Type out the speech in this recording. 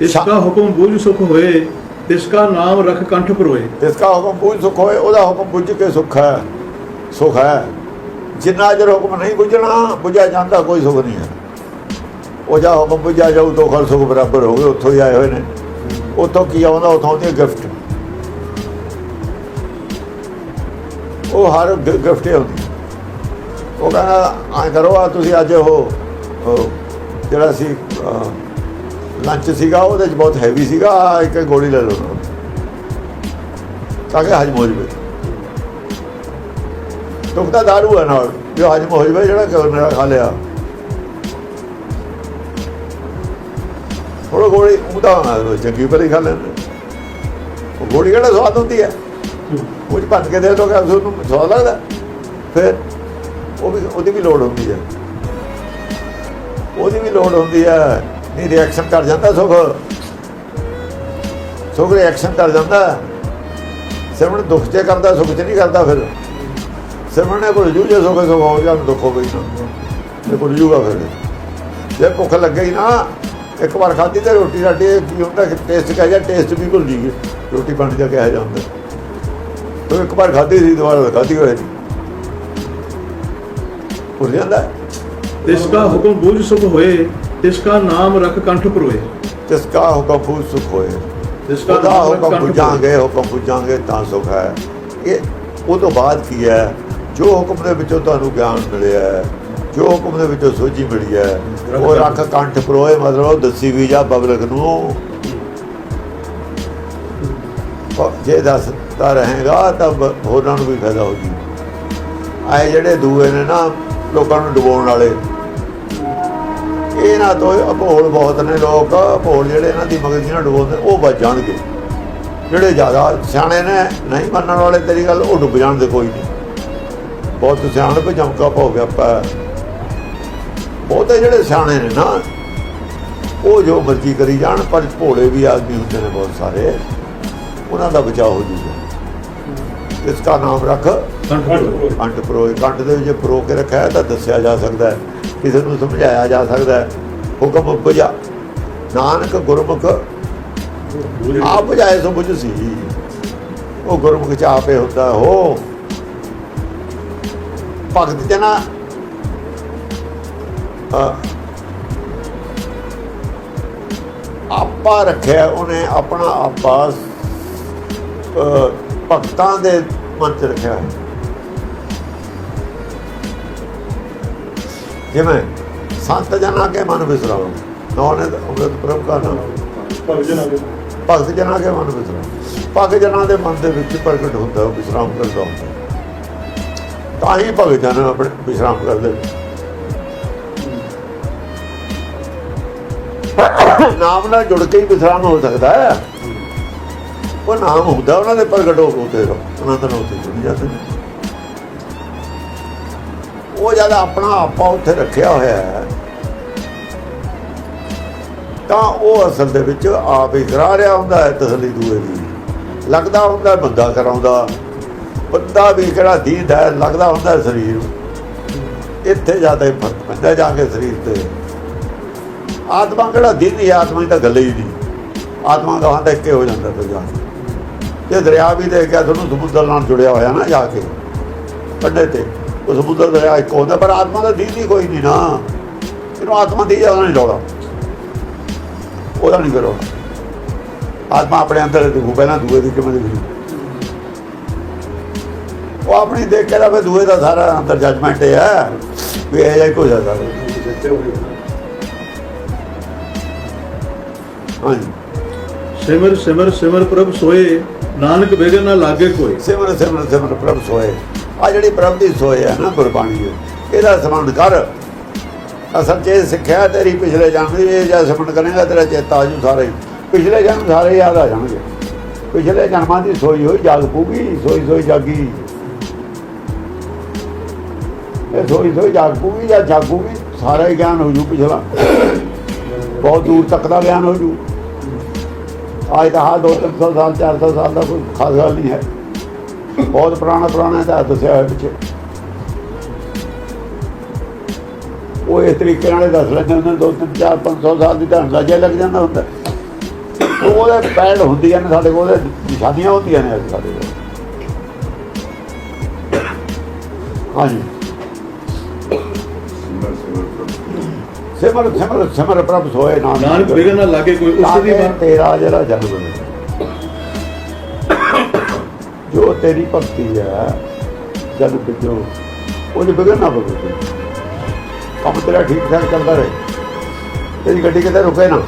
ਇਸ ਦਾ ਹੁਕਮ ਬੂਝ ਸੁਖ ਹੋਏ ਇਸ ਦਾ ਨਾਮ ਰਖ ਕੰਠ ਪਰੋਏ। ਇਸ ਦਾ ਹੁਕਮ ਬੂਝ ਸੁਖ ਹੋਏ ਉਹਦਾ ਹੁਕਮ ਬੁੱਝ ਕੇ ਸੁਖ ਹੈ ਸੁਖ ਹੈ। ਜਿੰਨਾ ਜਰ ਹੁਕਮ ਨਹੀਂ ਬੁਝਣਾ ਬੁਝਿਆ ਜਾਂਦਾ ਕੋਈ ਸੁਖ ਨਹੀਂ ਹੈ। ਉਹ ਜਾ ਹੁਕਮ ਬੁਝਿਆ ਜਾਉ ਦੋ ਖਲ ਸੁਖ ਬਰਾਬਰ ਹੋ ਗਏ ਉੱਥੋਂ ਹੀ ਆਏ ਹੋਏ ਨੇ। ਉੱਥੋਂ ਕੀ ਆਉਂਦਾ ਉੱਥੋਂ ਦੀ ਗਿਫਟ। ਉਹ ਹਰ ਗਿਫਟ ਹੁੰਦੀ ਉਹ ਕਹਿੰਦਾ ਆ ਕਰੋ ਆ ਤੁਸੀਂ ਅੱਜ ਉਹ ਜਿਹੜਾ ਸੀ ਲੰਚ ਸੀਗਾ, ਉਹਦੇ ਚ ਬਹੁਤ ਹੈਵੀ ਸੀਗਾ ਇੱਕ ਗੋਲੀ ਲੈ ਲਓ। ਤਾਂ ਕਿ ਹਜਮ ਹੋ ਜਵੇ। ਦੁੱਖ ਦਾ ਦਾਰੂ ਹੈ ਨਾਲ ਜੋ ਹਜਮ ਹੋ ਜਵੇ, ਜਿਹੜਾ ਕਰਨਾ ਖਾ ਲਿਆ। ਥੋੜਾ ਗੋਲੀ ਉਹਦਾ ਨਾ ਚੰਗੀ ਭਲੀ ਖਾ ਲੈਂਦੇ। ਉਹ ਗੋਲੀ ਕਿਹੜਾ ਸਵਾਦ ਹੁੰਦੀ ਹੈ ਕੁਝ ਭੰਨ ਕੇ ਦੇ ਦੋ ਕਿ ਉਹਨੂੰ ਸਵਾਦ ਲੱਗਦਾ। ਫਿਰ ਉਹ ਵੀ, ਉਹਦੀ ਵੀ ਲੋੜ ਹੁੰਦੀ ਹੈ ਉਹਦੀ ਵੀ ਲੋੜ ਹੁੰਦੀ ਹੈ ਨਹੀਂ ਰਿਐਕਸ਼ਨ ਕਰ ਜਾਂਦਾ ਸੁਖ। ਸੁਖ ਰਿਐਕਸ਼ਨ ਕਰ ਜਾਂਦਾ। ਸਿਮਰਨ ਦੁੱਖ ਤੇ ਕਰਦਾ, ਸੁਖ ਤੇ ਨਹੀਂ ਕਰਦਾ ਫਿਰ। ਸਿਮਰਨ ਕੋਲ ਜੂਝੇ ਸੁਖ ਸੁਖ ਹੋ ਜਾਂ ਦੁੱਖ ਹੋ ਗਈ ਤੇ ਕੋਲ ਜੂਗਾ ਫਿਰ। ਜੇ ਭੁੱਖ ਲੱਗਈ ਨਾ, ਇੱਕ ਵਾਰ ਖਾਧੀ ਤੇ ਰੋਟੀ ਰਾਟੀ ਕੀ ਹੁੰਦਾ ਕਿ ਟੇਸਟ ਕਹਿ ਜਾ ਟੇਸਟ ਵੀ ਭੁੱਲ ਜੀ ਰੋਟੀ ਬਣ ਜਾ ਕਹਿ ਜਾਂਦਾ ਤੋ ਇੱਕ ਵਾਰ ਖਾਧੀ ਸੀ, ਦੁਬਾਰਾ ਖਾਧੀ ਹੋਏ ਭੁੱਲ ਜਾਂਦਾ। ਇਸ ਦਾ ਹੁਕਮ ਬੋਝ ਸੁਭ ਹੋਏ। इसका नाम रख कंठ परोए ਤਿਸ ਕਾ ਹੁਕਮ ਫੂਲ ਸੁਖ ਹੋਏ इसका ਉਹਦਾ नाम रख ਹੁਕਮ कंठ परोए ਬੁਝਾਂਗੇ ਹੁਕਮ ਬੁਝਾਂਗੇ ਤਾਂ ਸੁਖ ਹੈ ਇਹ ਉਹ ਤੋਂ ਬਾਅਦ ਕੀ ਹੈ ਜੋ ਹੁਕਮ ਦੇ ਵਿੱਚੋਂ ਤੁਹਾਨੂੰ ਗਿਆਨ ਮਿਲਿਆ ਹੈ, ਜੋ ਹੁਕਮ ਦੇ ਵਿੱਚੋਂ ਸੋਝੀ ਮਿਲੀ ਹੈ ਉਹ ਰੱਖ ਕੰਠ ਪਰੋਏ ਮਤਲਬ ਉਹ ਦੱਸੀ ਵੀ ਜਾ ਪਬਲਿਕ ਨੂੰ ਉਹ ਜੇ ਦੱਸਦਾ ਰਹੇਗਾ ਤਾਂ ਬ- ਹੋਰਾਂ ਨੂੰ ਵੀ ਫਾਇਦਾ ਹੋ ਜੀ ਆਏ ਜਿਹੜੇ ਦੂਏ ਨੇ ਨਾ ਲੋਕਾਂ ਨੂੰ ਡੁਬਾਉਣ ਵਾਲੇ ਇਹਨਾਂ ਤੋਂ ਅਭੋਲ ਬਹੁਤ ਨੇ ਲੋਕ ਅਭੋਲ ਜਿਹੜੇ ਇਹਨਾਂ ਦੀ ਮਗਜ਼ ਨਾਲ ਡੁੱਬਦੇ ਉਹ ਬਚ ਜਾਣਗੇ। ਜਿਹੜੇ ਜ਼ਿਆਦਾ ਸਿਆਣੇ ਨੇ ਨਹੀਂ ਮੰਨਣ ਵਾਲੇ ਤੇਰੀ ਗੱਲ ਉਹ ਡੁੱਬ ਜਾਣਦੇ ਕੋਈ ਨਹੀਂ। ਬਹੁਤ ਸਿਆਣ ਪੇ ਜਮਕਾ ਹੋ ਗਿਆ ਪਾ ਬਹੁਤੇ ਜਿਹੜੇ ਸਿਆਣੇ ਨੇ ਨਾ ਉਹ ਜੋ ਮਰਜ਼ੀ ਕਰੀ ਜਾਣ ਪਰ ਭੋਲੇ ਵੀ ਆਦਮੀ ਹੁੰਦੇ ਨੇ ਬਹੁਤ ਸਾਰੇ। ਉਹਨਾਂ ਦਾ ਬਚਾਅ ਹੋ ਜੂਗਾ। ਇਸ ਦਾ ਨਾਮ ਰੱਖ। ਕੰਟ ਪ੍ਰੋ ਪ੍ਰੋ ਕੰਟ ਦੇ ਵਿੱਚ ਪ੍ਰੋ ਕੇ ਰੱਖਿਆ ਤਾਂ ਦੱਸਿਆ ਜਾ ਸਕਦਾ ਹੈ। ਕਿਸੇ ਨੂੰ ਸਮਝਾਇਆ ਜਾ ਸਕਦਾ ਹੈ। ਹੁਕਮ ਬੁਝਾ। ਨਾਨਕ ਗੁਰਮੁਖ ਆਪ ਬੁਝਾਏ ਸੋ ਬੁਝ ਸੀ। ਉਹ ਗੁਰਮੁਖ ਚ ਆਪੇ ਹੁੰਦਾ ਹੋ। ਭਗਤ ਜਨਾ ਅ, ਆਪਾ ਰੱਖਿਆ ਉਹਨੇ ਆਪਣਾ ਆਪਾ ਭਗਤਾਂ ਦੇ ਮਨ ਚ ਰੱਖਿਆ। ਹੈ ਜਿਵੇਂ ਸੰਤ ਜਨਾ ਕੇ ਮਨ ਵਿਸਰਾਓ। ਨੌਨੇ ਅੰਮ੍ਰਿਤ ਪ੍ਰਭ ਕਾ ਨਾਮ। ਭਗਤ ਜਨਾ ਕੇ। ਮਨ ਵਿਸਰਾਓ। ਭਗਤ ਜਨਾ ਦੇ ਮਨ ਦੇ ਵਿੱਚ ਪ੍ਰਗਟ ਹੁੰਦਾ ਉਹ ਵਿਸਰਾਮ ਕਰਦਾ ਹੁੰਦਾ। ਤਾਂ ਹੀ ਭਗਤ ਜਨ ਆਪਣੇ ਵਿਸਰਾਮ ਕਰਦੇ। ਨਾਮ ਨਾਲ ਜੁੜ ਕੇ ਹੀ ਵਿਸਰਾਮ ਹੋ ਸਕਦਾ ਹੈ। ਉਹ ਨਾਮ ਹੁੰਦਾ ਉਹਨਾਂ ਦੇ ਪ੍ਰਗਟ ਹੋ ਕੇ ਉਹਨਾਂ ਦਾ ਉੱਤੇ ਜੁੜ ਜਾਂਦੇ ਨੇ। ਉਹ ਜਦ ਆਪਣਾ ਆਪਾ ਉੱਥੇ ਰੱਖਿਆ ਹੋਇਆ ਹੈ, ਤਾਂ ਉਹ ਅਸਲ ਦੇ ਵਿੱਚ ਆਪ ਹੀ ਕਰਾ ਰਿਹਾ ਹੁੰਦਾ ਹੈ ਤਸਲੀ ਦੂਏ ਦੀ। ਲੱਗਦਾ ਹੁੰਦਾ ਬੰਦਾ ਕਰਾਉਂਦਾ। ਬੰਦਾ ਵੀ ਕਿਹੜਾ ਦੀਦ ਹੈ, ਲੱਗਦਾ ਹੁੰਦਾ ਸਰੀਰ। ਇੱਥੇ ਜ਼ਿਆਦਾ ਹੀ ਫ਼ਰਕ ਪੈਂਦਾ ਜਾ ਕੇ ਸਰੀਰ ਤੇ। ਆਤਮਾ ਕਿਹੜਾ ਦਿਨ ਹੀ ਆਤਮਾ ਦੀ ਤਾਂ ਗੱਲ ਹੀ ਨਹੀਂ। ਆਤਮਾ ਦਾ ਹੰਦਾ ਇੱਕੇ ਹੋ ਜਾਂਦਾ ਫਿਰ ਜਾ ਕੇ। ਜੇ ਦਰਿਆ ਵੀ ਦੇਖਿਆ, ਤੁਹਾਨੂੰ ਸਮੁੰਦਰ ਨਾਲ ਜੁੜਿਆ ਹੋਇਆ ਨਾ ਜਾ ਕੇ, ਕੰਢੇ ਤੇ। ਉਹ ਸਮੁੰਦਰ ਦਰਿਆ ਇੱਕ ਹੁੰਦਾ ਪਰ ਆਤਮਾ ਦਾ ਦੀਦੀ ਕੋਈ ਨਹੀਂ ਨਾ। ਇਹਨੂੰ ਆਤਮਾ ਦੀ ਜਾਣਾ ਨਹੀਂ ਲੋੜਾ। ਉਹਦਾ ਨਹੀਂ ਕਰੋ। ਆਤਮਾ ਆਪਣੇ ਅੰਦਰ ਦੇਖੂ ਪਹਿਲਾਂ ਦੂਏ ਦੀ ਕਿਵੇਂ ਦੇਖੂ? ਉਹ ਆਪਣੀ ਦੇਖ ਕੇ ਲਾਵੇ ਦੂਏ ਦਾ ਸਾਰਾ ਅੰਦਰ ਜਜਮੈਂਟ ਹੈ ਵੀ ਇਹ ਜਾਈ ਕੋਈ ਜਾਂਦਾ ਹਾਂਜੀ। ਸਿਮਰ ਸਿਮਰ ਸਿਮਰ ਪ੍ਰਭ ਸੋਏ। ਨਾਨਕ ਬੇਗੇ ਨਾ ਲਾਗੇ ਕੋਈ। ਸਿਮਰ ਸਿਮਰ ਸਿਮਰ ਪ੍ਰਭ ਸੋਏ। ਆ ਜਿਹੜੀ ਪ੍ਰਭ ਦੀ ਸੋਏ ਹੈ ਨਾ ਗੁਰਬਾਣੀ ਦੀ, ਇਹਦਾ ਸਮਣ ਕਰ। ਅਸਲ ਚ ਇਹ ਸਿੱਖਿਆ ਤੇਰੀ ਪਿਛਲੇ ਜਨਮ ਦੀ ਇਹ ਜਾਂ ਸਮਣ ਕਰੇਗਾ ਤੇਰਾ ਚੇਤਾ ਆਜੂ ਸਾਰੇ। ਪਿਛਲੇ ਜਨਮ ਸਾਰੇ ਯਾਦ ਆ ਜਾਣਗੇ। ਪਿਛਲੇ ਜਨਮਾਂ ਦੀ ਸੋਈ ਹੋਈ ਜਾਗ ਪੂਗੀ ਸੋਈ ਸੋਈ ਜਾਗੀ। ਇਹ ਸੋਈ ਸੋਈ ਜਾਗ ਪੂਗੀ ਜਾਂ ਜਾਗੂਗੀ ਸਾਰਾ ਹੀ ਗਿਆਨ ਹੋ ਜੂ ਪਿਛਲਾ। ਬਹੁਤ ਦੂਰ ਤੱਕ ਦਾ ਗਿਆਨ ਹੋ ਜੂ। ਅੱਜ ਦਾ ਹਾਂ 200 ਸਾਲ 400 ਸਾਲ ਦਾ ਕੋਈ ਖਾਸ ਗੱਲ ਨਹੀਂ ਹੈ। ਬਹੁਤ ਪੁਰਾਣਾ ਪੁਰਾਣਾ ਦਾ ਦੱਸਿਆ ਹੋਇਆ ਪਿੱਛੇ। ਉਹ ਇਸ ਤਰੀਕੇ ਨਾਲ ਦੱਸ ਲੈਂਦੇ ਹੁੰਦੇ ਦੋ ਤਿੰਨ ਚਾਰ 500 ਸਾਲ ਦੀ ਤਾਂ ਅੰਦਾਜ਼ਾ ਲੱਗ ਜਾਂਦਾ ਹੁੰਦਾ। ਉਹਦੇ ਪੈਣ ਹੁੰਦੀਆਂ ਨੇ ਸਾਡੇ ਕੋਲ ਉਹਦੇ ਨਿਸ਼ਾਨੀਆਂ ਹੁੰਦੀਆਂ ਨੇ ਸਾਡੇ ਕੋਲ। ਹਾਂਜੀ। ਸਿਮਰ ਸਿਮਰ ਸਿਮਰ ਪ੍ਰਭ ਸੋਏ ਨਾਮ ਨਾਨਕ ਬਿਗਨ ਨਾ ਲਾਗੇ ਕੋਈ ਉਸ ਦੀ ਤੇਰਾ ਜਿਹੜਾ ਜਨਮ ਹੈ ਤੇਰੀ ਭਗਤੀ ਹੈ, ਜਦ ਵਿੱਚੋਂ ਉਹ ਜੇ ਬਿਗੜ ਨਾ ਪਵੇ ਕੰਮ ਤੇਰਾ ਠੀਕ ਠਾਕ ਚੱਲਦਾ ਰਹੇ। ਤੇਰੀ ਗੱਡੀ ਕਿਤੇ ਰੁਕੇ ਨਾ।